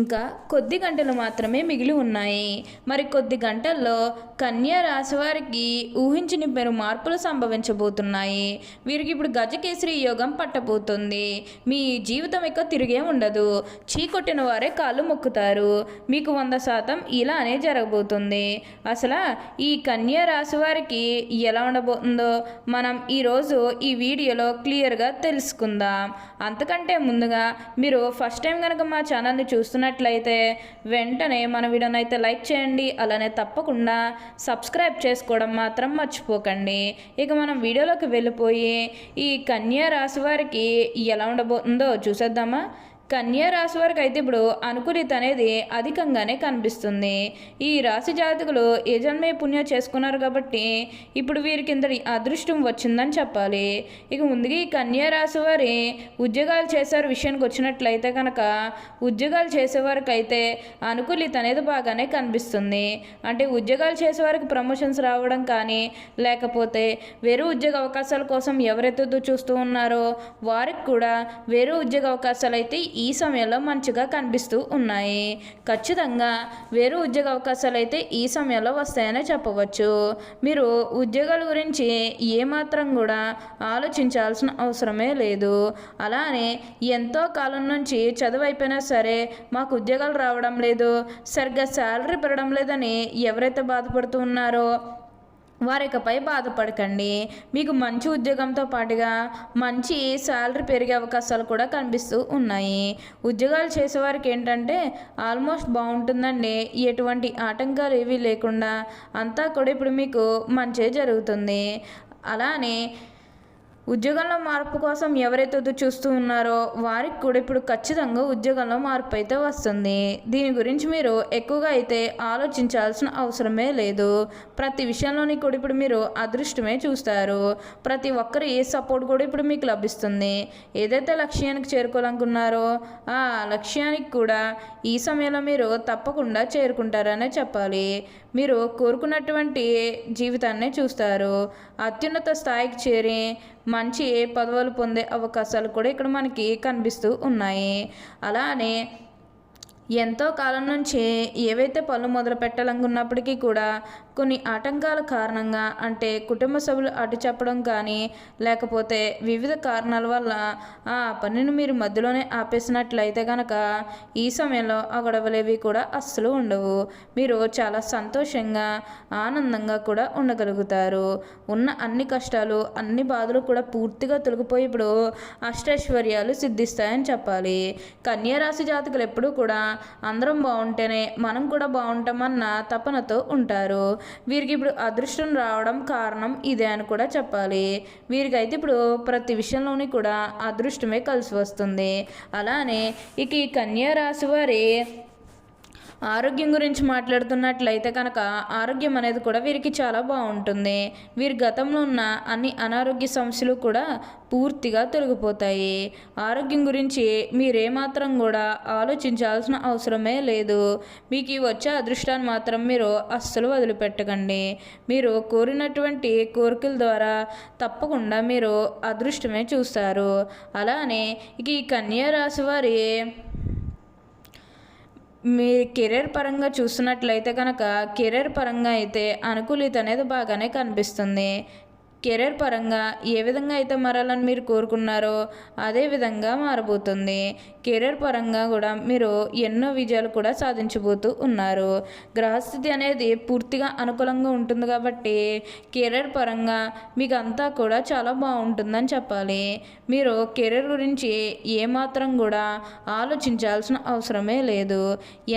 ఇంకా కొద్ది గంటలు మాత్రమే మిగిలి ఉన్నాయి. మరి కొద్ది గంటల్లో కన్యా రాశి వారికి ఊహించని పేరు మార్పులు సంభవించబోతున్నాయి. వీరికి ఇప్పుడు గజకేసరి యోగం పట్టబోతుంది. మీ జీవితం ఇక తిరిగే ఉండదు. చీకొట్టిన వారే కాళ్ళు మొక్కుతారు. మీకు వంద శాతం ఇలానే జరగబోతుంది. అసలు ఈ కన్యా రాశి వారికి ఎలా ఉండబోతుందో మనం ఈరోజు ఈ వీడియోలో క్లియర్గా తెలుసుకుందాం. అంతకంటే ముందుగా మీరు ఫస్ట్ టైం కనుక మా ఛానల్ని నచ్చినట్లయితే వెంటనే మన వీడియోని అయితే లైక్ చేయండి అలానే తప్పకుండా సబ్స్క్రైబ్ చేసుకోవడం మాత్రం మర్చిపోకండి. ఇక మనం వీడియోలోకి వెళ్ళిపోయి ఈ కన్యా రాశి వారికి ఎలా ఉండబోతుందో చూసేద్దామా? కన్యా రాశి వారికి అయితే ఇప్పుడు అనుకూలిత అనేది అధికంగానే కనిపిస్తుంది. ఈ రాశి జాతకులు యజన్మే పుణ్యం చేసుకున్నారు కాబట్టి ఇప్పుడు వీరికి ఇంతటి అదృష్టం వచ్చిందని చెప్పాలి. ఇక ముందుగా ఈ కన్యా రాశి వారి ఉద్యోగాలు చేసేవారి విషయానికి వచ్చినట్లయితే కనుక ఉద్యోగాలు చేసేవారికి అయితే అనుకూలిత అనేది బాగానే కనిపిస్తుంది. అంటే ఉద్యోగాలు చేసేవారికి ప్రమోషన్స్ రావడం కానీ లేకపోతే వేరే ఉద్యోగ అవకాశాల కోసం ఎవరైతే చూస్తూ ఉన్నారో వారికి కూడా వేరే ఉద్యోగ అవకాశాలు అయితే ఈ సమయంలో మంచిగా కనిపిస్తూ ఉన్నాయి. ఖచ్చితంగా వేరే ఉద్యోగ అవకాశాలు అయితే ఈ సమయంలో వస్తాయనే చెప్పవచ్చు. మీరు ఉద్యోగాల గురించి ఏమాత్రం కూడా ఆలోచించాల్సిన అవసరమే లేదు. అలానే ఎంతో కాలం నుంచి చదువు అయిపోయినా సరే మాకు ఉద్యోగాలు రావడం లేదు. సరిగ్గా శాలరీ పెరగడం లేదని ఎవరైతే బాధపడుతూ ఉన్నారో వారికపై బాధపడకండి. మీకు మంచి ఉద్యోగంతో పాటుగా మంచి శాలరీ పెరిగే అవకాశాలు కూడా కనిపిస్తూ ఉన్నాయి. ఉద్యోగాలు చేసేవారికి ఏంటంటే ఆల్మోస్ట్ బాగుంటుందండి. ఎటువంటి ఆటంకాలు ఏవీ లేకుండా అంతా కూడా ఇప్పుడు మీకు మంచి జరుగుతుంది. అలానే ఉద్యోగంలో మార్పు కోసం ఎవరైతే ఎదురు చూస్తూ ఉన్నారో వారికి కూడా ఇప్పుడు ఖచ్చితంగా ఉద్యోగంలో మార్పు అయితే వస్తుంది. దీని గురించి మీరు ఎక్కువగా అయితే ఆలోచించాల్సిన అవసరమే లేదు. ప్రతి విషయంలోని కూడా ఇప్పుడు మీరు అదృష్టమే చూస్తారు. ప్రతి ఒక్కరు ఏ సపోర్ట్ కూడా ఇప్పుడు మీకు లభిస్తుంది. ఏదైతే లక్ష్యానికి చేరుకోవాలనుకున్నారో ఆ లక్ష్యానికి కూడా ఈ సమయంలో మీరు తప్పకుండా చేరుకుంటారనే చెప్పాలి. మీరు కోరుకున్నటువంటి జీవితాన్ని చూస్తారు. అత్యున్నత స్థాయికి చేరి మంచి పదవులు పొందే అవకాశాలు కూడా ఇక్కడ మనకి కనిపిస్తూ ఉన్నాయి. అలానే ఎంతో కాలం నుంచి ఏవైతే పనులు మొదలు పెట్టాలనుకున్నప్పటికీ కూడా కొన్ని ఆటంకాల కారణంగా అంటే కుటుంబ సభ్యులు అటు చెప్పడం కానీ లేకపోతే వివిధ కారణాల వల్ల ఆ పనిని మీరు మధ్యలోనే ఆపేసినట్లయితే కనుక ఈ సమయంలో ఆ గొడవలేవి కూడా అస్సలు ఉండవు. మీరు చాలా సంతోషంగా ఆనందంగా కూడా ఉండగలుగుతారు. ఉన్న అన్ని కష్టాలు అన్ని బాధలు కూడా పూర్తిగా తొలగిపోయి ఇప్పుడు అష్టైశ్వర్యాలు సిద్ధిస్తాయని చెప్పాలి. కన్యారాశి జాతకులు ఎప్పుడూ కూడా అందరం బాగుంటేనే మనం కూడా బాగుంటామన్న తపనతో ఉంటారు. వీరికి ఇప్పుడు అదృష్టం రావడం కారణం ఇదే అని కూడా చెప్పాలి. వీరికైతే ఇప్పుడు ప్రతి విషయంలోని కూడా అదృష్టమే కలిసి వస్తుంది. అలానే ఇక ఈ కన్యా రాశి వారి ఆరోగ్యం గురించి మాట్లాడుతున్నట్లయితే కనుక ఆరోగ్యం అనేది కూడా వీరికి చాలా బాగుంటుంది. వీరి గతంలో ఉన్న అన్ని అనారోగ్య సమస్యలు కూడా పూర్తిగా తొలగిపోతాయి. ఆరోగ్యం గురించి మీరేమాత్రం కూడా ఆలోచించాల్సిన అవసరమే లేదు. మీకు ఈ వచ్చే అదృష్టాన్ని మాత్రం మీరు అస్సలు వదిలిపెట్టకండి. మీరు కోరినటువంటి కోరికల ద్వారా తప్పకుండా మీరు అదృష్టమే చూస్తారు. అలానే ఇక ఈ కన్యా రాశి వారి మీ కెరీర్ పరంగా చూస్తున్నట్లయితే కనుక కెరీర్ పరంగా అయితే అనుకూలిత అనేది బాగానే కనిపిస్తుంది. కెరీర్ పరంగా ఏ విధంగా అయితే మారాలని మీరు కోరుకున్నారో అదే విధంగా మారబోతుంది. కెరీర్ పరంగా కూడా మీరు ఎన్నో విజయాలు కూడా సాధించబోతూ ఉన్నారు. గ్రహస్థితి అనేది పూర్తిగా అనుకూలంగా ఉంటుంది కాబట్టి కెరీర్ పరంగా మీకు అంతా కూడా చాలా బాగుంటుందని చెప్పాలి. మీరు కెరీర్ గురించి ఏమాత్రం కూడా ఆలోచించాల్సిన అవసరమే లేదు.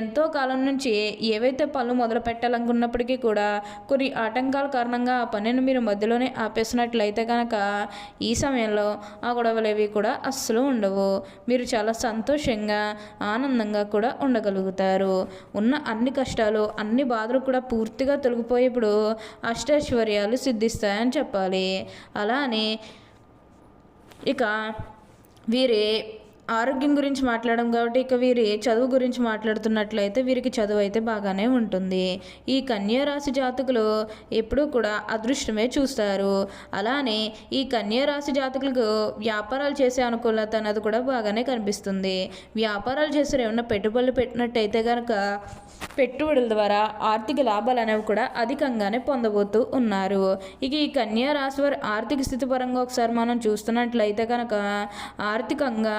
ఎంతో కాలం నుంచి ఏవైతే పనులు మొదలు పెట్టాలనుకున్నప్పటికీ కూడా కొన్ని ఆటంకాల కారణంగా ఆ పనిని మీరు మధ్యలోనే ఆపేసినట్లయితే కనుక ఈ సమయంలో ఆ గొడవలేవి కూడా అస్సలు ఉండవు. మీరు చాలా సంతోషంగా ఆనందంగా కూడా ఉండగలుగుతారు. ఉన్న అన్ని కష్టాలు అన్ని బాధలు కూడా పూర్తిగా తొలగిపోయేప్పుడు అష్టైశ్వర్యాలు సిద్ధిస్తాయని చెప్పాలి. అలానే ఇక వీరి ఆరోగ్యం గురించి మాట్లాడడం కాబట్టి ఇక వీరి చదువు గురించి మాట్లాడుతున్నట్లయితే వీరికి చదువు అయితే బాగానే ఉంటుంది. ఈ కన్యారాశి జాతకులు ఎప్పుడూ కూడా అదృష్టమే చూస్తారు. అలానే ఈ కన్యారాశి జాతకులకు వ్యాపారాలు చేసే అనుకూలత అన్నది కూడా బాగానే కనిపిస్తుంది. వ్యాపారాలు చేసే ఏమన్నా పెట్టుబడులు పెట్టినట్టయితే కనుక పెట్టుబడుల ద్వారా ఆర్థిక లాభాలు అనేవి కూడా అధికంగానే పొందబోతూ ఉన్నారు. ఇక ఈ కన్యా రాశి వారి ఆర్థిక స్థితి పరంగా ఒకసారి మనం చూస్తున్నట్లయితే కనుక ఆర్థికంగా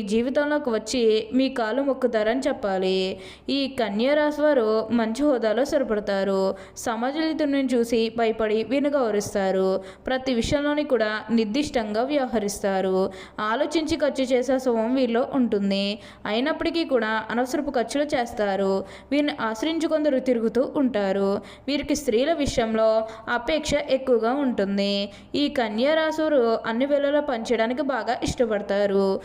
జీవితంలోకి వచ్చి మీ కాలు మొక్కుతారని చెప్పాలి. ఈ కన్యా రాశి వారు మంచి హోదాలో సరిపడతారు సమాజలితుని చూసి భయపడి వీరిని గౌరవిస్తారు ప్రతి విషయంలోని కూడా నిర్దిష్టంగా వ్యవహరిస్తారు. ఆలోచించి ఖర్చు చేసే స్వభావం వీరిలో ఉంటుంది. అయినప్పటికీ కూడా అనవసరపు ఖర్చులు చేస్తారు. వీరిని ఆశ్రయించి కొందరు తిరుగుతూ ఉంటారు. వీరికి స్త్రీల విషయంలో అపేక్ష ఎక్కువగా ఉంటుంది. ఈ కన్యా వారు అన్ని వేళలో పనిచేయడానికి బాగా ఇష్టపడతారు.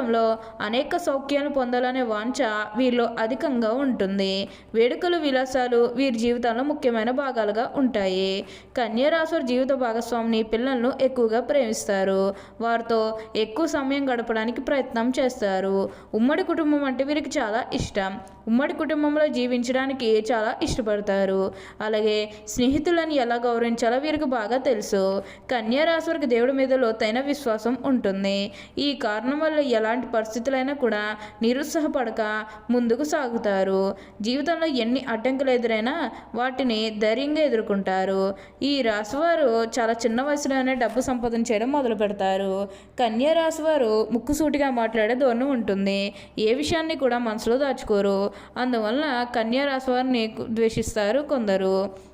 జీవితంలో అనేక సౌఖ్యాలు పొందాలనే వాంఛ వీరిలో అధికంగా ఉంటుంది. వేడుకలు విలాసాలు వీరి జీవితంలో ముఖ్యమైన భాగాలుగా ఉంటాయి. కన్యారాశుల జీవిత భాగస్వామిని పిల్లలను ఎక్కువగా ప్రేమిస్తారు. వారితో ఎక్కువ సమయం గడపడానికి ప్రయత్నం చేస్తారు. ఉమ్మడి కుటుంబం అంటే వీరికి చాలా ఇష్టం. ఉమ్మడి కుటుంబంలో జీవించడానికి చాలా ఇష్టపడతారు. అలాగే స్నేహితులను ఎలా గౌరవించాలో వీరికి బాగా తెలుసు. కన్యా వారికి దేవుడి మీద లోతైన విశ్వాసం ఉంటుంది. ఈ కారణం వల్ల ఎలా ఎలాంటి పరిస్థితులైనా కూడా నిరుత్సాహపడక ముందుకు సాగుతారు. జీవితంలో ఎన్ని అడ్డంకులు ఎదురైనా వాటిని ధైర్యంగా ఎదుర్కొంటారు. ఈ రాశివారు చాలా చిన్న వయసులోనే డబ్బు సంపాదన చేయడం మొదలు పెడతారు. కన్యా రాశివారు ముక్కుసూటిగా మాట్లాడే ధోరణి ఉంటుంది. ఏ విషయాన్ని కూడా మనసులో దాచుకోరు. అందువల్ల కన్యా రాశివారిని ద్వేషిస్తారు కొందరు.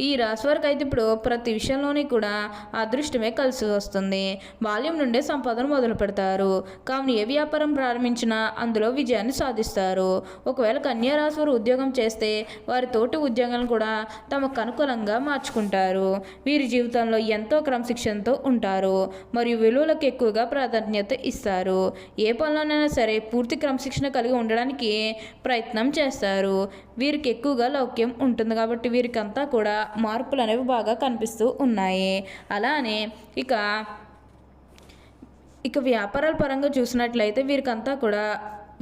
ఈ రాశి వారికి అయితే ఇప్పుడు ప్రతి విషయంలోని కూడా అదృష్టమే కలిసి వస్తుంది. బాల్యం నుండే సంపాదన మొదలు పెడతారు. కావున ఏ వ్యాపారం ప్రారంభించినా అందులో విజయాన్ని సాధిస్తారు. ఒకవేళ కన్యా రాశి వారు ఉద్యోగం చేస్తే వారి తోటి ఉద్యోగాలను కూడా తమకు అనుకూలంగా మార్చుకుంటారు. వీరి జీవితంలో ఎంతో క్రమశిక్షణతో ఉంటారు. మరియు విలువలకు ఎక్కువగా ప్రాధాన్యత ఇస్తారు. ఏ పనిలోనైనా సరే పూర్తి క్రమశిక్షణ కలిగి ఉండడానికి ప్రయత్నం చేస్తారు. వీరికి ఎక్కువగా లౌక్యం ఉంటుంది కాబట్టి వీరికంతా కూడా మార్పులు అనేవి బాగా కనిపిస్తూ ఉన్నాయి. అలానే ఇక ఇక వ్యాపారాల పరంగా చూసినట్లయితే వీరికంతా కూడా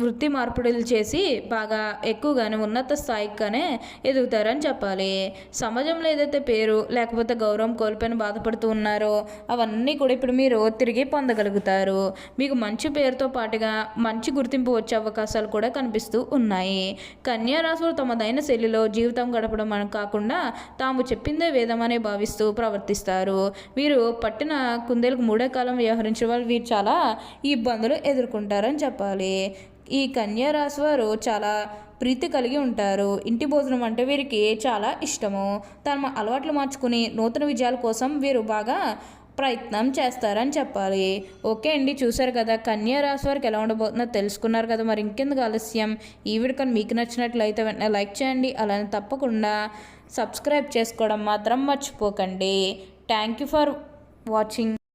వృత్తి మార్పిడులు చేసి బాగా ఎక్కువగానే ఉన్నత స్థాయిగానే ఎదుగుతారని చెప్పాలి. సమాజంలో ఏదైతే పేరు లేకపోతే గౌరవం కోల్పోయిన బాధపడుతూ ఉన్నారో అవన్నీ కూడా ఇప్పుడు మీరు తిరిగి పొందగలుగుతారు. మీకు మంచి పేరుతో పాటుగా మంచి గుర్తింపు వచ్చే అవకాశాలు కూడా కనిపిస్తూ ఉన్నాయి. కన్యారాశులు తమదైన శైలిలో జీవితం గడపడం కాకుండా తాము చెప్పిందే వేదమనే భావిస్తూ ప్రవర్తిస్తారు. వీరు పట్టిన కుందేలకు మూడే కాలం వ్యవహరించిన వాళ్ళు వీరు చాలా ఇబ్బందులు ఎదుర్కొంటారని చెప్పాలి. ఈ కన్యా రాశి వారు చాలా ప్రీతి కలిగి ఉంటారు. ఇంటి భోజనం అంటే వీరికి చాలా ఇష్టము. తమ అలవాట్లు మార్చుకుని నూతన విజయాల కోసం వీరు బాగా ప్రయత్నం చేస్తారని చెప్పాలి. ఓకే అండి చూసారు కదా కన్యా రాశి వారికి ఎలా ఉండబోతుందో తెలుసుకున్నారు కదా మరి ఇంకెందుకు ఆలస్యం? ఈ వీడియో మీకు నచ్చినట్లయితే వెంటనే లైక్ చేయండి అలానే తప్పకుండా సబ్స్క్రైబ్ చేసుకోవడం మాత్రం మర్చిపోకండి. Thank you for watching.